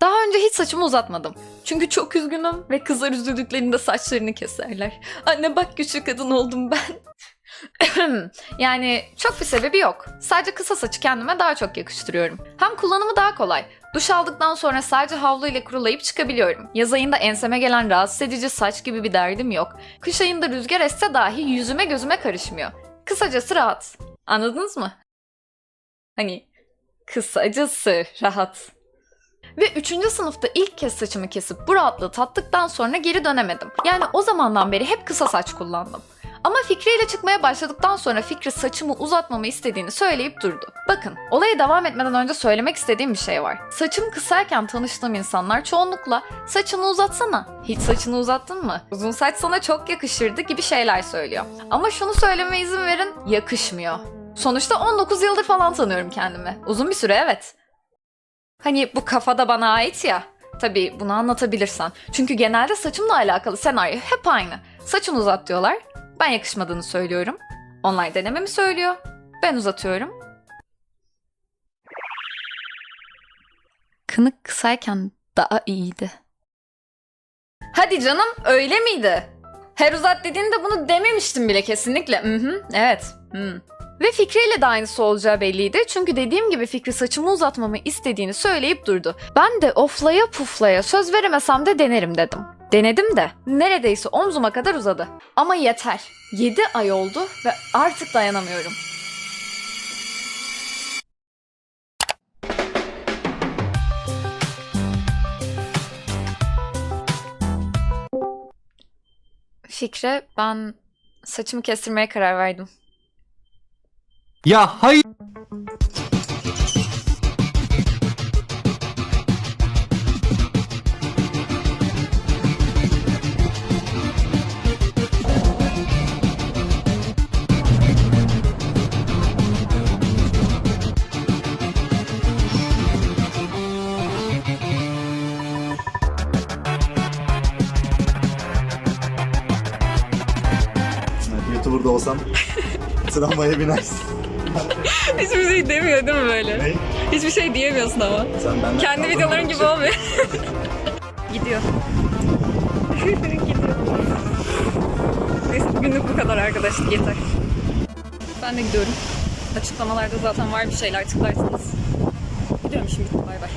Daha önce hiç saçımı uzatmadım. Çünkü çok üzgünüm ve kızlar üzüldüklerinde saçlarını keserler. Anne bak güçlü kadın oldum ben. yani çok bir sebebi yok. Sadece kısa saçı kendime daha çok yakıştırıyorum. Hem kullanımı daha kolay. Duş aldıktan sonra sadece havlu ile kurulayıp çıkabiliyorum. Yaz ayında enseme gelen rahatsız edici saç gibi bir derdim yok. Kış ayında rüzgar esse dahi yüzüme gözüme karışmıyor. Kısacası rahat. Anladınız mı? Hani kısacası rahat. Ve 3. sınıfta ilk kez saçımı kesip bu rahatlığı tattıktan sonra geri dönemedim. Yani o zamandan beri hep kısa saç kullandım. Ama Fikri ile çıkmaya başladıktan sonra Fikri saçımı uzatmamı istediğini söyleyip durdu. Bakın, olaya devam etmeden önce söylemek istediğim bir şey var. Saçım kısayken tanıştığım insanlar çoğunlukla saçını uzatsana, hiç saçını uzattın mı? Uzun saç sana çok yakışırdı gibi şeyler söylüyor. Ama şunu söyleme izin verin, yakışmıyor. Sonuçta 19 yıldır falan tanıyorum kendimi. Uzun bir süre evet. Hani bu kafada bana ait ya. Tabii bunu anlatabilirsen. Çünkü genelde saçımla alakalı senaryo hep aynı. Saçını uzat diyorlar. Ben yakışmadığını söylüyorum. Onlar denememi söylüyor. Ben uzatıyorum. Kınık kısayken daha iyiydi. Hadi canım öyle miydi? Her uzat dediğinde bunu dememiştim bile kesinlikle. Hı hı, evet. Hı. Ve Fikri ile de aynısı olacağı belliydi. Çünkü dediğim gibi Fikri saçımı uzatmamı istediğini söyleyip durdu. Ben de oflaya puflaya söz veremesem de denerim dedim. Denedim de neredeyse omzuma kadar uzadı. Ama yeter. 7 ay oldu ve artık dayanamıyorum. Fikre ben saçımı kestirmeye karar verdim. Ya hayır. YouTuber'da olsam tramvaya binersin. Hiçbir şey demiyor değil mi böyle? Ne? Hiçbir şey diyemiyorsun ama. Sen benden Kendi videoların gibi olmuyor. Gidiyor. Gidiyor. Neyse bugünlük bu kadar arkadaşlar yeter. Ben de gidiyorum. Açıklamalarda zaten var bir şeyler tıklarsınız. Gidiyorum şimdi bay bay.